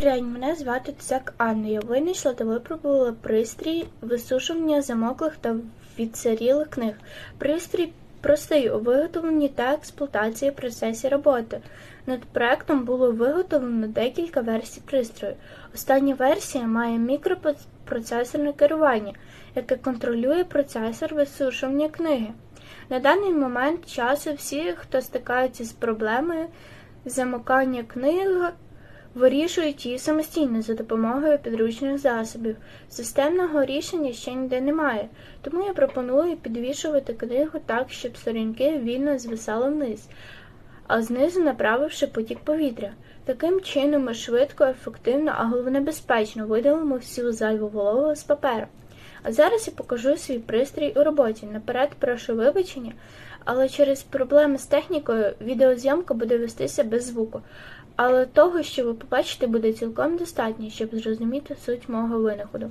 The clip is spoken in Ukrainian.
День, мене звати Цяк Анна. Я винайшла та випробувала пристрій висушування замоклих та відсирілих книг. Пристрій простий у виготовленні та експлуатації процесі роботи. Над проектом було виготовлено декілька версій пристрою. Остання версія має мікропроцесорне керування, яке контролює процесор висушування книги. На даний момент часу всі, хто стикається з проблемою замикання книг, вирішують її самостійно за допомогою підручних засобів. Системного рішення ще ніде немає, тому я пропоную підвішувати книгу так, щоб сторінки вільно звисали вниз, а знизу направивши потік повітря. Таким чином ми швидко, ефективно, а головне безпечно видалимо всю зайву вологу з паперу. А зараз я покажу свій пристрій у роботі. Наперед прошу вибачення, але через проблеми з технікою відеозйомка буде вестися без звуку. Але того, що ви побачите, буде цілком достатньо, щоб зрозуміти суть мого винаходу.